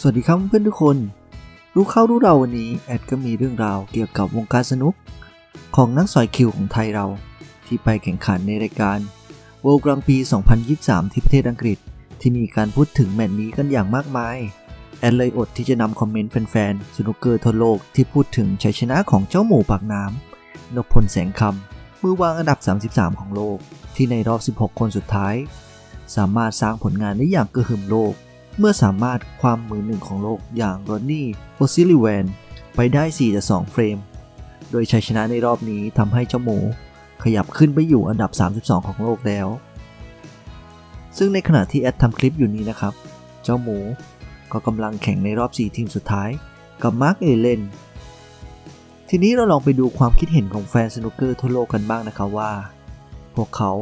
สวัสดีครับเพื่อนทุกคน รู้เข้ารู้เราวันนี้แอดก็มีเรื่องราวเกี่ยวกับวงการสนุก ของนักสอยคิวของไทยเรา ที่ไปแข่งขันในรายการ World Grand Prix 2023 ที่ประเทศอังกฤษ ที่มีการพูดถึงแมตช์นี้กันอย่างมากมาย แอดเลยอดที่จะนำคอมเมนต์แฟนๆสนุกเกอร์ทั่วโลกที่พูดถึงชัยชนะของเจ้าหมูปากน้ำนพพลแสงคำมือวางอันดับ 33 ของโลก ที่ในรอบ 16 คนสุดท้าย สามารถสร้างผลงานได้อย่างกระหึ่มโลก เมื่อสามารถความมือหนึ่งของโลกอย่างรอนนี่โอซิลิแวนไปได้ 4-2 เฟรม โดยชัยชนะในรอบนี้ทำให้เจ้าหมู ขยับขึ้นไปอยู่อันดับ 32 ของโลกแล้ว ซึ่งในขณะที่แอดทำคลิปอยู่นี้นะครับ เจ้าหมูก็กำลังแข่งในรอบ 4 ทีมสุดท้ายกับมาร์คเอเลนทีนี้เราลองไปดูความคิดเห็นของแฟนสนุกเกอร์ทั่วโลกกันบ้างนะครับว่า พวกเขา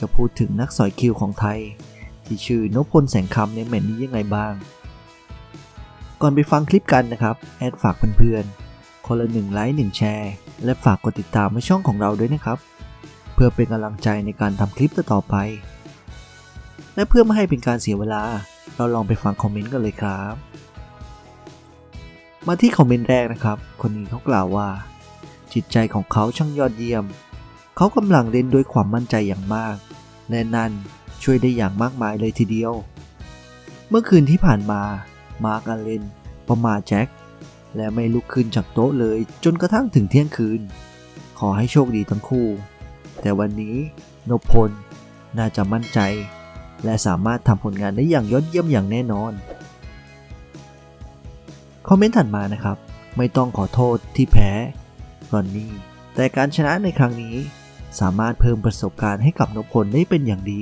จะพูดถึงนักสอยคิวของไทย ที่ชื่อนพพลแสงคำในแมตช์นี้ยังไงบ้าง ก่อนไปฟังคลิปกันนะครับ แอดฝากเพื่อนๆ คนละหนึ่งไลค์หนึ่งแชร์ และฝากกดติดตามในช่องของเราด้วยนะครับ เพื่อเป็นกำลังใจในการทำคลิปต่อไป และเพื่อไม่ให้เป็นการเสียเวลา เราลองไปฟังคอมเมนต์กันเลยครับ มาที่คอมเมนต์แรกนะครับ คนนี้เขากล่าวว่า จิตใจของเขาช่างยอดเยี่ยม เขากำลังเล่นด้วยความมั่นใจอย่างมากและนั่น ช่วยได้อย่างมากมายเลยทีเดียว เมื่อคืนที่ผ่านมา มาร์กอเลนประมาแจ็ค และไม่ลุกขึ้นจากโต๊ะเลยจนกระทั่งถึงเที่ยงคืน ขอให้โชคดีทั้งคู่ แต่วันนี้นพพลน่าจะมั่นใจ และสามารถทำผลงานได้อย่างยอดเยี่ยมอย่างแน่นอน คอมเมนต์ถัดมานะครับ ไม่ต้องขอโทษที่แพ้รอนนี่แต่การชนะในครั้งนี้สามารถเพิ่มประสบการณ์ให้กับนพพลได้เป็นอย่างดี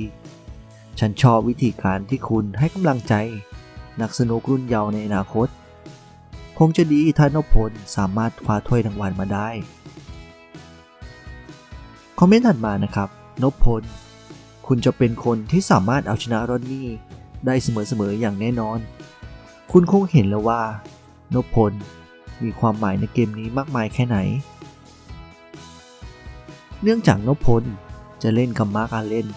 ฉันชอบวิธีการที่คุณให้กำลังใจ นักสนุกรุ่นเยาว์ในอนาคต คงจะดีถ้านพลสามารถคว้าถ้วยรางวัลมาได้ คอมเมนต์ถัดมานะครับ นพพล คุณจะเป็นคนที่สามารถเอาชนะรอนนี่ได้เสมอๆอย่างแน่นอน คุณคงเห็นแล้วว่า นพพล มีความหมายในเกมนี้มากมายแค่ไหน เนื่องจากนพพลจะเล่นกับมาร์กอาเลน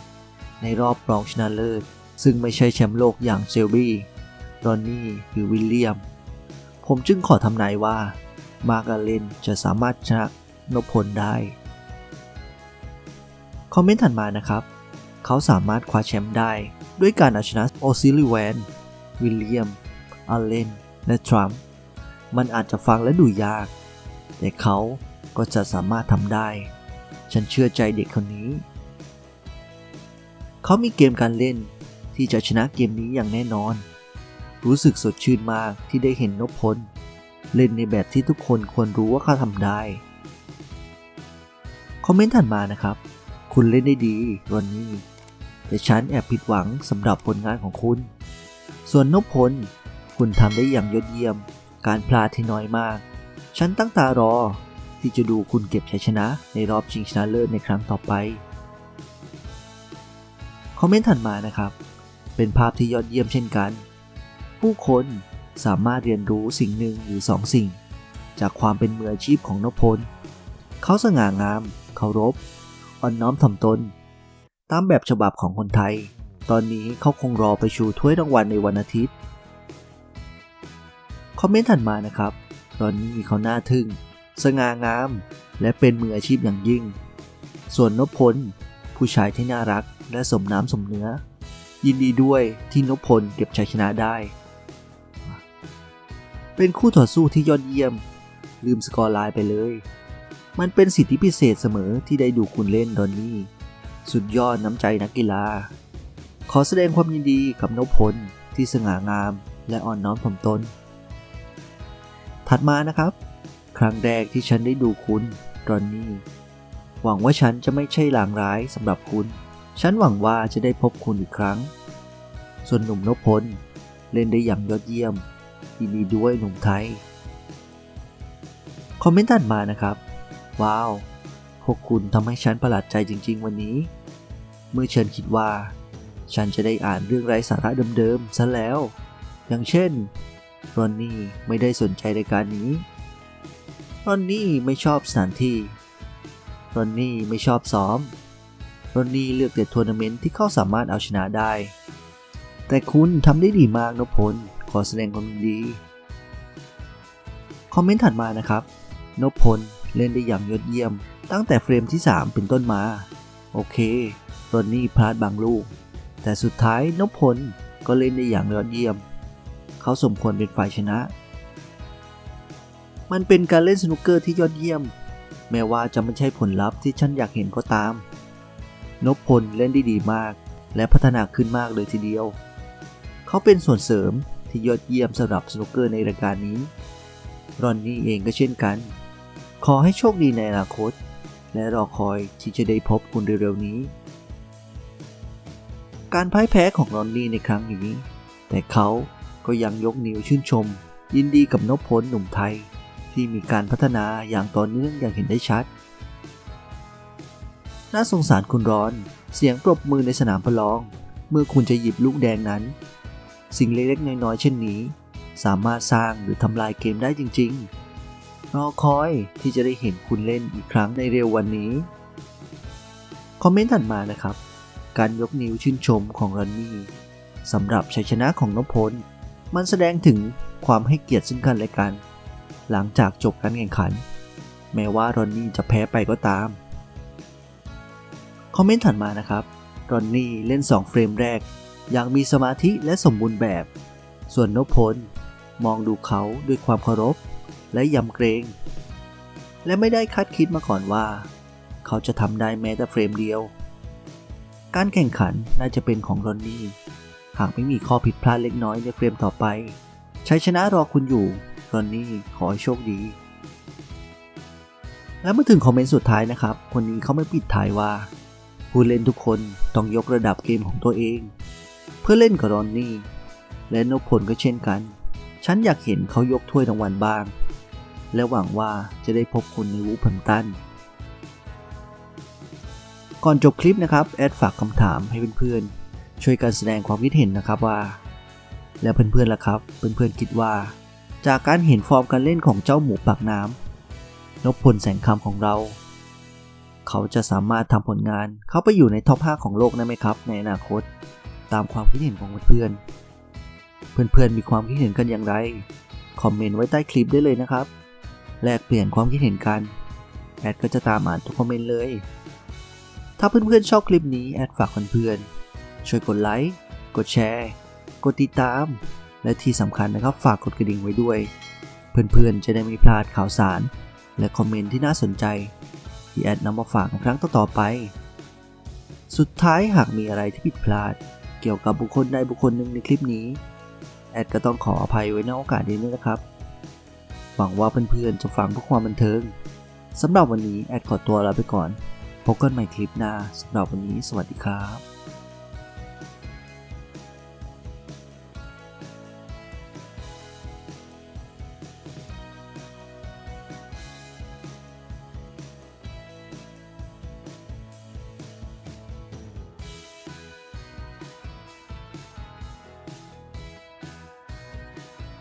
ในรอบรองชนะเลิศ ซึ่งไม่ใช่แชมป์โลกอย่างเซลบี้รอนนี่หรือวิลเลียม ผมจึงขอทำนายว่า มากอาเลนจะสามารถชนะนพพลได้ คอมเมนต์ถัดมานะครับ เขาสามารถคว้าแชมป์ได้ ด้วยการเอาชนะโอซิลิแวน วิลเลียมอาเลน และทรัมป์มันอาจจะฟังและดูยาก แต่เขาก็จะสามารถทำได้ ฉันเชื่อใจเด็กคนนี้ เขามีเกมการเล่นที่จะชนะเกมนี้อย่างแน่นอน รู้สึกสดชื่นมากที่ได้เห็นนพพล เล่นในแบบที่ทุกคนควรรู้ว่าเขาทำได้ คอมเมนต์ถัดมานะครับ คุณเล่นได้ดีรอนนี่แต่ฉันแอบผิดหวังสำหรับผลงานของคุณ ส่วนนพพล คุณทำได้อย่างยอดเยี่ยม การพลาดที่น้อยมาก ฉันตั้งตารอที่จะดูคุณเก็บชัยชนะในรอบชิงชนะเลิศในครั้งต่อไป คอมเมนต์ถัดมานะครับ เป็นภาพที่ยอดเยี่ยมเช่นกัน ผู้คนสามารถเรียนรู้สิ่งหนึ่งหรือสองสิ่ง จากความเป็นมืออาชีพของนพพลเขาสง่างาม เคารพ อ่อนน้อมถ่อมตน ตามแบบฉบับของคนไทย ตอนนี้เขาคงรอไปชูถ้วยรางวัลในวันอาทิตย์ คอมเมนต์ถัดมานะครับ ตอนนี้เขาหน้าทึ่ง สง่างาม และเป็นมืออาชีพอย่างยิ่ง ส่วนนพพล ผู้ชายที่น่ารักและสมน้ำสมเนื้อ ยินดีด้วยที่นพพลเก็บชัยชนะได้ เป็นคู่ต่อสู้ที่ยอดเยี่ยม ลืมสกอร์ไลน์ไปเลย มันเป็นสิทธิพิเศษเสมอที่ได้ดูคุณเล่นดอนนี่ สุดยอดน้ำใจนักกีฬา ขอแสดงความยินดีกับนพพลที่สง่างามและอ่อนน้อมถ่อมตน ถัดมานะครับ ครั้งแรกที่ฉันได้ดูคุณรอนนี่ หวังว่าฉันจะไม่ใช่ลางร้ายสำหรับคุณ ฉันหวังว่าจะได้พบคุณอีกครั้ง ส่วนหนุ่มนพลเล่นได้อย่างยอดเยี่ยมยินดีด้วยหนุ่มไทย คอมเมนต์ถัดมานะครับ ว้าว พวกคุณทำให้ฉันประหลาดใจจริง ๆ วันนี้ เมื่อฉันคิดว่า ฉันจะได้อ่านเรื่องไร้สาระเดิมๆซะแล้ว อย่างเช่น รอนนี่ไม่ได้สนใจรายการนี้ รอนนี่ไม่ชอบสถานที่ รอนนี่ไม่ชอบซ้อม รอนนี่เลือกแต่ทัวร์นาเมนต์ที่เขาสามารถเอาชนะได้ แต่คุณทำได้ดีมากนพพลขอแสดงความยินดี คอมเมนต์ถัดมานะครับนพพลเล่นได้อย่างยอดเยี่ยม ตั้งแต่เฟรมที่ 3 เป็นต้นมา โอเค รอนนี่พลาดบางลูก แต่สุดท้ายนพพลก็เล่นได้อย่างยอดเยี่ยม เขาสมควรเป็นฝ่ายชนะ มันเป็นการเล่นสนุกเกอร์ที่ยอดเยี่ยม แม้ว่าจะไม่ใช่ผลลัพธ์ที่ฉันอยากเห็นก็ตาม นพพลเล่นได้ดีมาก และพัฒนาขึ้นมากเลยทีเดียว เขาเป็นส่วนเสริมที่ยอดเยี่ยมสำหรับสนุกเกอร์ในรายการนี้ รอนนี่เองก็เช่นกัน ขอให้โชคดีในอนาคต และรอคอยที่จะได้พบคุณเร็วๆนี้ การพ่ายแพ้ของรอนนี่ในครั้งนี้ แต่เขาก็ยังยกนิ้วชื่นชม ยินดีกับนพพลหนุ่มไทย ที่มีการพัฒนาอย่างต่อเนื่องอย่างเห็นได้ชัด น่าสงสารคุณร้อน เสียงปรบมือในสนามประลอง เมื่อคุณจะหยิบลูกแดงนั้น สิ่งเล็กๆน้อยๆเช่นนี้ สามารถสร้างหรือทำลายเกมได้จริง ๆ รอคอยที่จะได้เห็นคุณเล่นอีกครั้งในเร็ววันนี้ คอมเมนต์ถัดมานะครับ การยกนิ้วชื่นชมของรันนี่สำหรับชัยชนะของนพพลมันแสดงถึงความให้เกียรติซึ่งกันและกัน หลังจากจบการแข่งขัน แม้ว่ารอนนี่จะแพ้ไปก็ตาม คอมเมนต์ถัดมานะครับ รอนนี่เล่น 2 เฟรมแรก อย่างมีสมาธิและสมบูรณ์แบบ ส่วนนพพล มองดูเขาด้วยความเคารพ และยำเกรง และไม่ได้คาดคิดมาก่อนว่า เขาจะทำได้แม้แต่เฟรมเดียว การแข่งขันน่าจะเป็นของรอนนี่ หากไม่มีข้อผิดพลาดเล็กน้อยในเฟรมต่อไปชัยชนะรอคุณอยู่ รอนนี่ขอให้โชคดี และมาถึงคอมเมนต์สุดท้ายนะครับ คนนี้เขาไม่ปิดท้ายว่า ผู้เล่นทุกคนต้องยกระดับเกมของตัวเอง เพื่อเล่นกับรอนนี่และนพพลก็เช่นกัน ฉันอยากเห็นเขายกถ้วยรางวัลบ้าง และหวังว่าจะได้พบคุณในวูพัมตัน ก่อนจบคลิปนะครับ แอดฝากคำถามให้เพื่อนๆ ช่วยกันแสดงความคิดเห็นนะครับว่า แล้วเพื่อนๆล่ะครับ เพื่อนๆคิดว่า จากการเห็นฟอร์มการเล่นของเจ้าหมูปากน้ำนพพลแสงคำของเรา เขาจะสามารถทำผลงานเข้าไปอยู่ในท็อป 5 ของโลกได้ไหมครับ ในอนาคต ตามความคิดเห็นของเพื่อนเพื่อนๆมีความคิดเห็นกันอย่างไร คอมเมนต์ไว้ใต้คลิปได้เลยนะครับ แลกเปลี่ยนความคิดเห็นกัน แอดก็จะตามอ่านทุกคอมเมนต์เลย ถ้าเพื่อนๆชอบคลิปนี้แอดฝากเพื่อนๆช่วยกดไลค์ กดแชร์ กดติดตาม และที่สำคัญนะครับฝากกดกระดิ่งไว้ด้วย เพื่อนๆจะได้ไม่พลาดข่าวสาร และคอมเมนต์ที่น่าสนใจ ที่แอดนำมาฝากในครั้งต่อๆไป สุดท้ายหากมีอะไรที่ผิดพลาด เกี่ยวกับบุคคลใดบุคคลหนึ่งในคลิปนี้ แอดก็ต้องขออภัยไว้ในโอกาสนี้ด้วยนะครับ หวังว่าเพื่อนๆจะฟังเพื่อความบันเทิงสำหรับวันนี้แอดขอตัวลาไปก่อน พบกันใหม่คลิปหน้าสำหรับวันนี้สวัสดีครับ